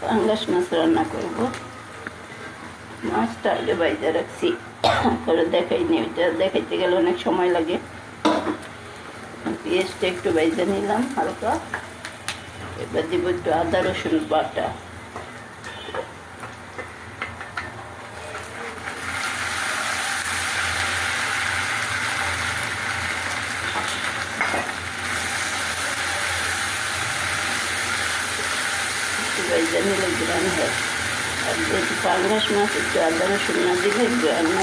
পাঙ্গাস মাছ রান্না করব। মাছটা আগে বাইরে রাখছি। কারণে দেখাই নি ওইটা দেখাইতে গেলে অনেক সময় লাগে। পেঁয়াজটা একটু বাইজে নিলাম হালকা। এবার দিব একটু আদা রসুন বাটা একটু বাইজে নিলে গ্রান হয় আর যেহেতু পাঙ্গাস মাছ একটু আদা রসুন না দিলে গ্রান না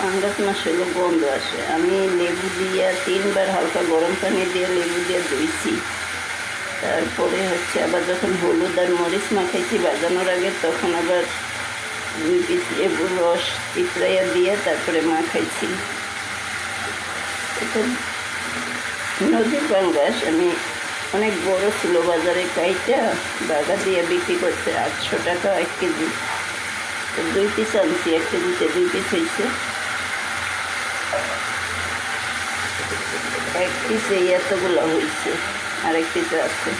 পাঙ্গাস মাছ হলো গন্ধ আসে, আমি লেবু দিয়ে তিনবার হালকা গরম পানি দিয়ে লেবু দিয়ে ধুইছি। তারপরে হচ্ছে আবার যখন হলুদ আর মরিচ মাখাইছি বাজানোর আগে, তখন আবার লেবুর রস চিপড়াইয়া দিয়ে তারপরে মাখাইছি। নদীর পাঙ্গাস, আমি অনেক বড় ছিল বাজারে কাইটা, বাগা দিয়ে বিক্রি করছে আটশো টাকা এক কেজি। দুই পিস আনছি, এক কেজিতে দুই পিস হয়েছে এক পিসে এতগুলো হয়েছে, আর এক পিসে আছে।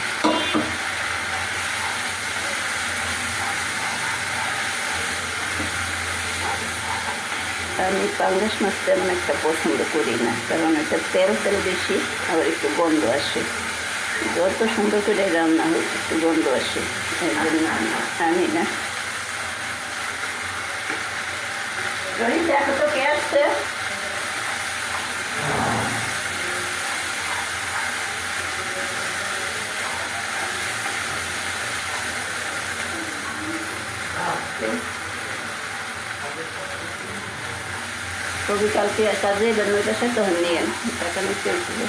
আমি পাঙ্গাস মাছ তেমন একটা পছন্দ করি না, কারণ এটা তেল তেল বেশি, আবার একটু গন্ধ আসে। যত সুন্দর করে রান্না হোক একটু গন্ধ আসে, এই জন্য আনি না রোহিত দেখো তো কবি কালকে কাজে এবার নয়টার সাথে তখন নিয়ে টাকা নিতে হয়েছিল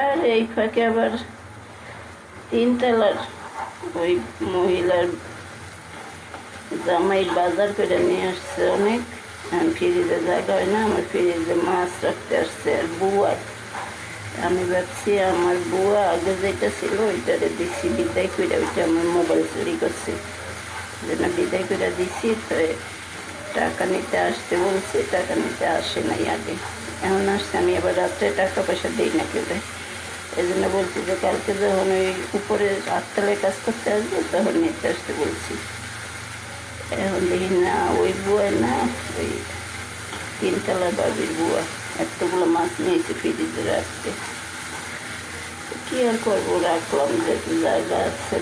আর এই ফাঁকে আবার তিনতলার ওই মহিলার জামাই বাজার করে নিয়ে আসছে অনেক। ফ্রিজে জায়গা হয় না, আমার ফ্রিজে মাছ রাখতে আসছে আর বুয়া। আমি ভাবছি আমার বুয়া আগে যেটা ছিল ওইটারে দিচ্ছি বিদায় করে ওইটা আমার মোবাইল চুরি করছে। যেন বিদায় করে দিছি, তো টাকা নিতে আসতে বলছে, টাকা নিতে আসে নাই আগে। এখন আসছে, আমি আবার রাত্রে টাকা পয়সা দিই না কেউ এই জন্য বলছি যে কালকে যখন ওই উপরে আটতলায় কাজ করতে আসবে, তখন নিতে আসতে বলছি। এখন দেখি না ওই বুয়া না ওই তিনতলা বাবির বুয়া এতগুলো মাছ নিয়েছে ফ্রিজে রাখতে কি আর করব রাখলাম যে জায়গা আছে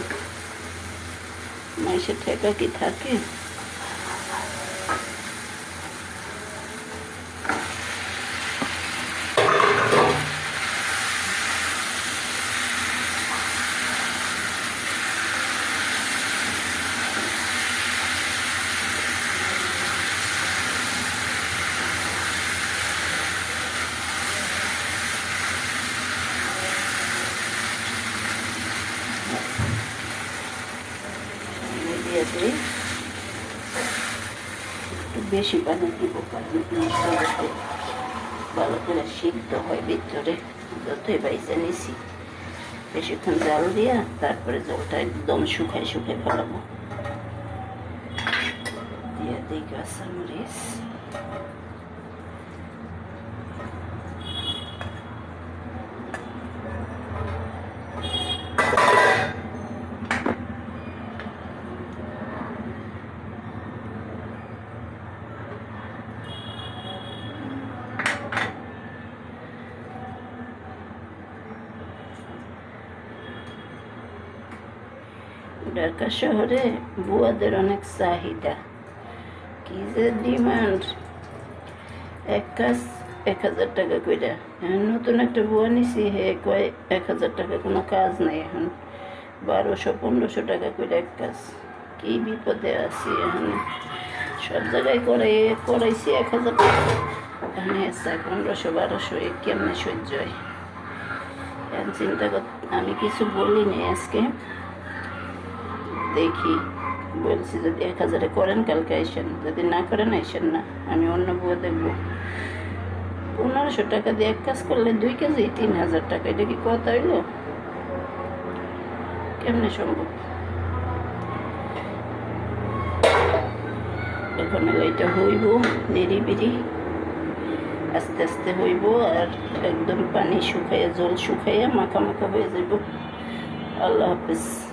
মাইসে ঠেকা কি থাকে বেশি পানি দিব ভালো করে সিদ্ধ হয় ভিতরে। যতই বাইসে নিছি। বেশিক্ষণ জাল দিয়া তারপরে জলটা একদম শুকাই শুকাই ফেলাবো। দিয়ে দিই কাঁচামরিচ ঢাকা শহরে বুয়াদের অনেক চাহিদা। কি যে ডিমান্ড। এক কাজ এক হাজার টাকা কইরা। এখন নতুন একটা বুয়া নিছি, হে কয় এক হাজার টাকা কোনো কাজ নাই এখন। বারোশো, পনেরোশো টাকা কইরা এক কাজ। কি বিপদে আছি এখন। সব জায়গায় করাই, করাইছি এক হাজার টাকা। এখন এসে পনেরোশো, বারোশো, এ কেমনে সহ্য হয়? চিন্তা কর, আমি কিছু বলিনি আজকে। দেখি, বলছি যদি এক হাজারে করেন, কালকে আইসেন। যদি না করেন, আইসেন না। আমি অন্য বউ দেখব। পনেরোশো টাকা দিয়ে এক কাজ করলে দুই কেজি তিন হাজার টাকা। এটা কি কথা হইল? কেমনে সম্ভব? এখন এটা হইব নিরিবিরি আস্তে আস্তে হইব আর একদম পানি শুকাইয়া, জল শুকাইয়া মাখা মাখা হয়ে যাব আল্লাহ হাফিজ।